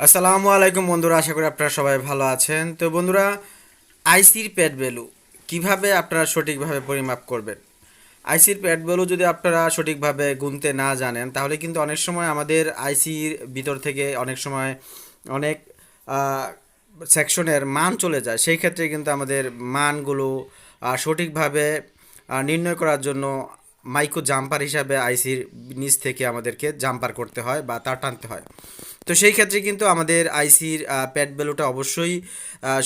আসসালামু আলাইকুম বন্ধুরা, আশা করি আপনারা সবাই ভালো আছেন। তো বন্ধুরা, আইসির প্যাড ভ্যালু, কীভাবে আপনারা সঠিকভাবে পরিমাপ করবেন? আইসির প্যাড ভ্যালু যদি আপনারা সঠিকভাবে গুনতে না জানেন, তাহলে কিন্তু অনেক সময় আমাদের আইসির ভিতর থেকে অনেক সময় অনেক সেকশনের মান চলে যায়। সেই ক্ষেত্রে কিন্তু আমাদের মানগুলো সঠিকভাবে নির্ণয় করার জন্য মাইক্রো জাম্পার হিসাবে আইসির নিচ থেকে আমাদেরকে জাম্পার করতে হয় বা তার টানতে হয়। তো সেই ক্ষেত্রে কিন্তু আমাদের আইসির প্যাড ভ্যালুটা অবশ্যই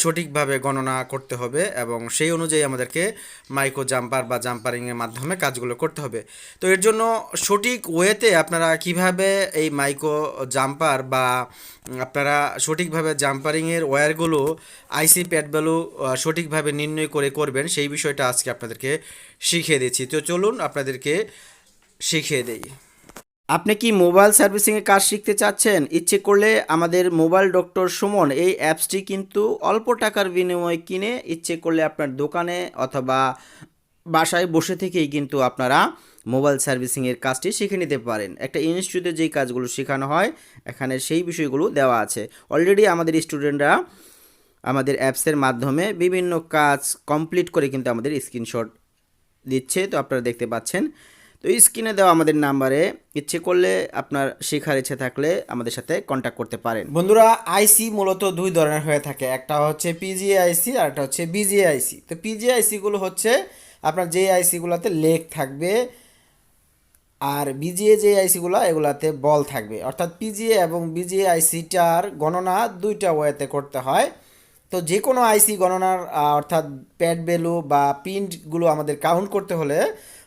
সঠিকভাবে গণনা করতে হবে এবং সেই অনুযায়ী আমাদেরকে মাইক্রো জাম্পার বা জাম্পারিংয়ের মাধ্যমে কাজগুলো করতে হবে। তো এর জন্য সঠিক ওয়েতে আপনারা কীভাবে এই মাইক্রো জাম্পার বা আপনারা সঠিকভাবে জাম্পারিংয়ের ওয়্যারগুলো আইসি প্যাড ভ্যালু সঠিকভাবে নির্ণয় করে করবেন, সেই বিষয়টা আজকে আপনাদেরকে শিখিয়ে দিচ্ছি। তো চলুন আপনাদেরকে শিখিয়ে দেই। আপনি কি মোবাইল সার্ভিসিংয়ের কাজ শিখতে চাচ্ছেন? ইচ্ছে করলে আমাদের মোবাইল ডক্টর সুমন এই অ্যাপসটি কিন্তু অল্প টাকার বিনিময়ে কিনে ইচ্ছে করলে আপনার দোকানে অথবা বাসায় বসে থেকেই কিন্তু আপনারা মোবাইল সার্ভিসিংয়ের কাজটি শিখে নিতে পারেন। একটা ইনস্টিটিউটে যেই কাজগুলো শেখানো হয়, এখানে সেই বিষয়গুলো দেওয়া আছে। অলরেডি আমাদের স্টুডেন্টরা আমাদের অ্যাপসের মাধ্যমে বিভিন্ন কাজ কমপ্লিট করে কিন্তু আমাদের স্ক্রিনশট দিচ্ছে। তো আপনারা দেখতে পাচ্ছেন তো স্ক্রিনে দেওয়া আমাদের নাম্বারে ইচ্ছে করলে আপনার শেখার ইচ্ছে থাকলে আমাদের সাথে কন্ট্যাক্ট করতে পারেন। বন্ধুরা আইসি মূলত দুই ধরনের হয়ে থাকে। একটা হচ্ছে পিজিএ আইসি আর একটা হচ্ছে বিজিএ আইসি তো পিজিএ আইসিগুলো হচ্ছে আপনার যে আইসিগুলোতে লেগ থাকবে আর বিজিএ যে আইসিগুলো এগুলাতে বল থাকবে। অর্থাৎ পিজিএ এবং বিজিএ আইসিটার গণনা দুইটা ওয়েতে করতে হয়। তো যে কোনো আইসি গণনার অর্থাৎ প্যাড ভ্যালু বা পিনগুলো আমাদের কাউন্ট করতে হলে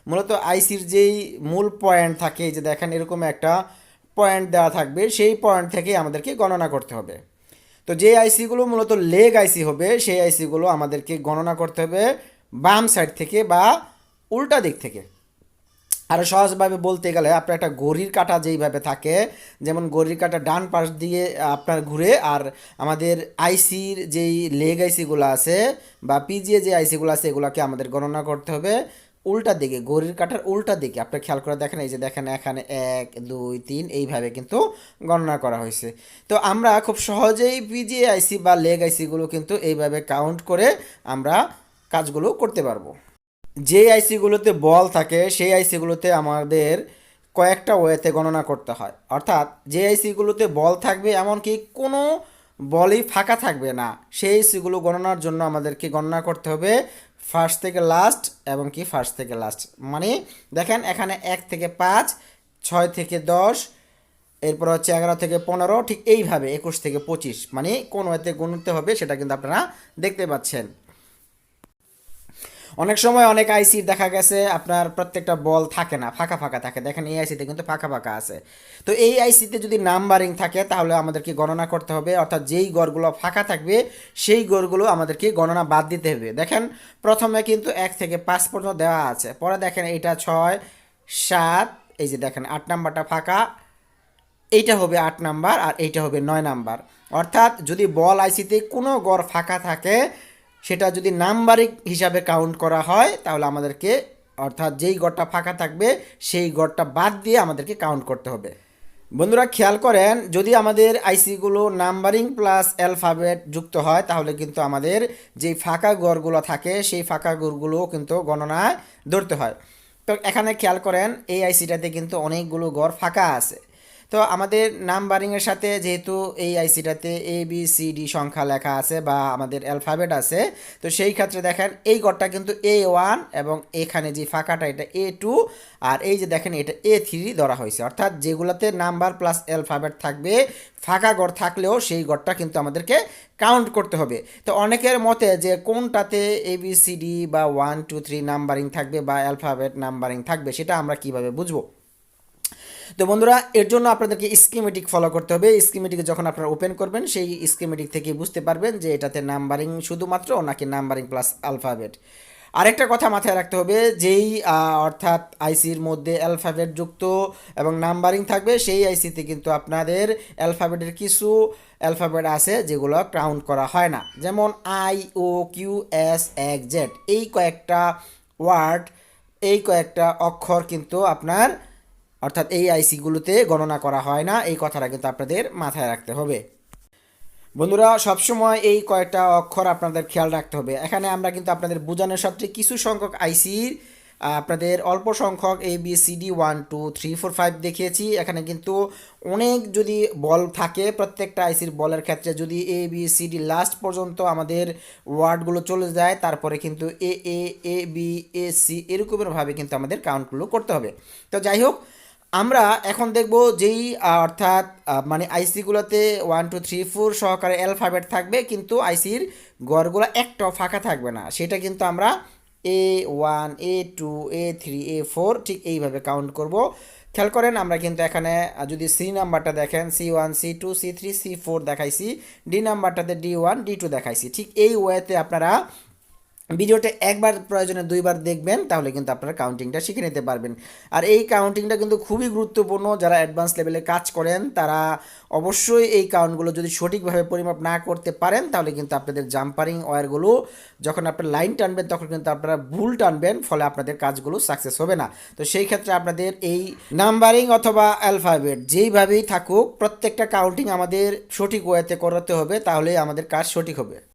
মূলত আইসির যেই মূল পয়েন্ট থাকে যে দেখেন এরকম একটা পয়েন্ট দেওয়া থাকবে, সেই পয়েন্ট থেকে আমাদেরকে গণনা করতে হবে। তো যে আইসিগুলো মূলত লেগ আইসি হবে, সেই আইসিগুলো আমাদেরকে গণনা করতে হবে বাম সাইড থেকে বা উল্টা দিক থেকে। আরও সহজভাবে বলতে গেলে আপনার একটা ঘড়ির কাঁটা যেইভাবে থাকে, যেমন ঘড়ির কাঁটা ডান পাশ দিয়ে আপনার ঘুরে আর আমাদের আইসির যেই লেগ আইসিগুলো আছে বা পিজিএ যে আইসিগুলো আছে, এগুলোকে আমাদের গণনা করতে হবে। উল্টা দিকে, ঘড়ির কাঁটার উল্টা দিকে, আপনি খেয়াল করে দেখেন, এই যে দেখেন, এখানে এক, দুই, তিন, এইভাবে কিন্তু গণনা করা হয়েছে। তো আমরা খুব সহজেই পিজিএ আইসি বা লেগ আইসিগুলো কিন্তু এইভাবে কাউন্ট করে আমরা কাজগুলো করতে পারব। যে আইসিগুলোতে বল থাকে, সেই আইসিগুলোতে আমাদের কয়েকটা ওয়েতে গণনা করতে হয়। অর্থাৎ যে আইসিগুলোতে বল থাকবে, এমনকি কোনো বলই ফাঁকা থাকবে না। সেই সিগুলো গণনার জন্য আমাদেরকে গণনা করতে হবে ফার্স্ট থেকে লাস্ট এবং কি ফার্স্ট থেকে লাস্ট মানে দেখেন এখানে এক থেকে পাঁচ, ছয় থেকে দশ, এরপর হচ্ছে এগারো থেকে পনেরো, ঠিক এইভাবে একুশ থেকে পঁচিশ। মানে কোন এতে গুনতে হবে সেটা কিন্তু আপনারা দেখতে পাচ্ছেন। অনেক সময় অনেক আইসি দেখা গেছে, আপনার প্রত্যেকটা বল থাকে না, ফাঁকা ফাঁকা থাকে। দেখেন এই আইসিতে কিন্তু ফাঁকা ফাঁকা আছে। তো এই আইসিতে যদি নাম্বারিং থাকে, তাহলে আমাদেরকে গণনা করতে হবে। অর্থাৎ যেই গড়গুলো ফাঁকা থাকবে, সেই গড়গুলো আমাদেরকে গণনা বাদ দিতে হবে। দেখেন, প্রথমে কিন্তু এক থেকে পাঁচ পর্যন্ত দেওয়া আছে। পরে দেখেন এইটা ছয়, সাত, এই যে দেখেন আট নাম্বারটা ফাঁকা। এইটা হবে আট নাম্বার আর এইটা হবে নয় নাম্বার। অর্থাৎ যদি বল আইসিতে কোনো গড় ফাঁকা থাকে সেটা যদি নাম্বারিক হিসাবে কাউন্ট করা হয়, তাহলে আমাদেরকে, অর্থাৎ যেই গড়টা ফাঁকা থাকবে, সেই গড়টা বাদ দিয়ে আমাদেরকে কাউন্ট করতে হবে। বন্ধুরা, খেয়াল করেন, যদি আমাদের আইসিগুলো নাম্বারিং প্লাস অ্যালফাবেট যুক্ত হয়, তাহলে কিন্তু আমাদের যেই ফাঁকা গড়গুলো থাকে, সেই ফাঁকা গড়গুলো কিন্তু গণনায় ধরতে হয়। তো এখানে খেয়াল করেন, এই আইসিটাতে কিন্তু অনেকগুলো গড় ফাঁকা আছে। তো আমাদের নাম্বারিংয়ের সাথে যেহেতু এই আইসিটাতে এ বি সি ডি সংখ্যা লেখা আছে বা আমাদের অ্যালফাবেট আছে, তো সেই ক্ষেত্রে দেখেন এই গড়টা কিন্তু এ ওয়ান এবং এখানে যে ফাঁকাটা এটা এ টু আর এই যে দেখেন এটা এ থ্রি ধরা হয়েছে। অর্থাৎ যেগুলোতে নাম্বার প্লাস অ্যালফাবেট থাকবে, ফাঁকা গড় থাকলেও সেই গড়টা কিন্তু আমাদেরকে কাউন্ট করতে হবে। তো অনেকের মতে যে কোনটাতে এ বি সি ডি বা ওয়ান টু থ্রি নাম্বারিং থাকবে বা অ্যালফাবেট নাম্বারিং থাকবে সেটা আমরা কীভাবে বুঝব? তো বন্ধুরা, এর জন্য আপনাদেরকে স্কিমেটিক ফলো করতে হবে। স্কিমেটিক যখন আপনারা ওপেন করবেন, সেই স্কিমেটিক থেকে বুঝতে পারবেন যে এটাতে নাম্বারিং শুধুমাত্র নাকি নাম্বারিং প্লাস আলফাবেট আরেকটা কথা মাথায় রাখতে হবে, যেই অর্থাৎ আইসির মধ্যে অ্যালফাবেট যুক্ত এবং নাম্বারিং থাকবে, সেই আইসিতে কিন্তু আপনাদের অ্যালফাবেটের কিছু অ্যালফাবেট আছে যেগুলো কাউন্ট করা হয় না। যেমন আই ও কিউ এস এক জেড এই কয়েকটা ওয়ার্ড এই কয়েকটা অক্ষর কিন্তু আপনার অর্থাৎ এই আইসিগুলোতে গণনা করা হয় না, এই কথাটা কিন্তু আপনাদের মাথায় রাখতে হবে। বন্ধুরা, সবসময় এই কয়েকটা অক্ষর আপনাদের খেয়াল রাখতে হবে। এখানে আমরা কিন্তু আপনাদের বোঝানোর সাথে কিছু সংখ্যক আইসির আপনাদের অল্প সংখ্যক A B C D one two three four five দেখিয়েছি। এখানে কিন্তু অনেক যদি বল থাকে, প্রত্যেকটা আইসির বলের ক্ষেত্রে যদি A B C D last পর্যন্ত আমাদের ওয়ার্ডগুলো চলে যায়, তারপরে কিন্তু এ এ এ বি এ সি এরকমেরভাবে কিন্তু আমাদের কাউন্টগুলো করতে হবে। তো যাই হোক আমরা এখন দেখব যেই অর্থাৎ মানে আইসিগুলোতে ওয়ান টু থ্রি ফোর সহকারে অ্যালফাবেট থাকবে, কিন্তু আইসির গড়গুলো একটাও ফাঁকা থাকবে না। সেটা কিন্তু আমরা A one A two A three A four ঠিক এইভাবে কাউন্ট করব। খেয়াল করেন, আমরা কিন্তু এখানে যদি সি নাম্বারটা দেখেন C one C two C three C four দেখাইছি ডি নাম্বারটাতে ডি ওয়ান ডি টু দেখাইছি। ঠিক এই ওয়েতে আপনারা ভিডিওটা একবার প্রয়োজনে দুইবার দেখবেন, তাহলে কিন্তু আপনারা কাউন্টিংটা শিখে নিতে পারবেন। আর এই কাউন্টিংটা কিন্তু খুবই গুরুত্বপূর্ণ, যারা অ্যাডভান্স লেভেলে কাজ করেন, তারা অবশ্যই এই কাউন্টগুলো যদি সঠিকভাবে পরিমাপ না করতে পারেন, তাহলে কিন্তু আপনাদের জাম্পারিং ওয়্যারগুলো যখন আপনার লাইন টানবেন, তখন কিন্তু আপনারা ভুল টানবেন, ফলে আপনাদের কাজগুলো সাকসেস হবে না। তো সেই ক্ষেত্রে আপনাদের এই নাম্বারিং অথবা অ্যালফাবেট যেইভাবেই থাকুক, প্রত্যেকটা কাউন্টিং আমাদের সঠিক ওয়েতে করাতে হবে তাহলে আমাদের কাজ সঠিক হবে।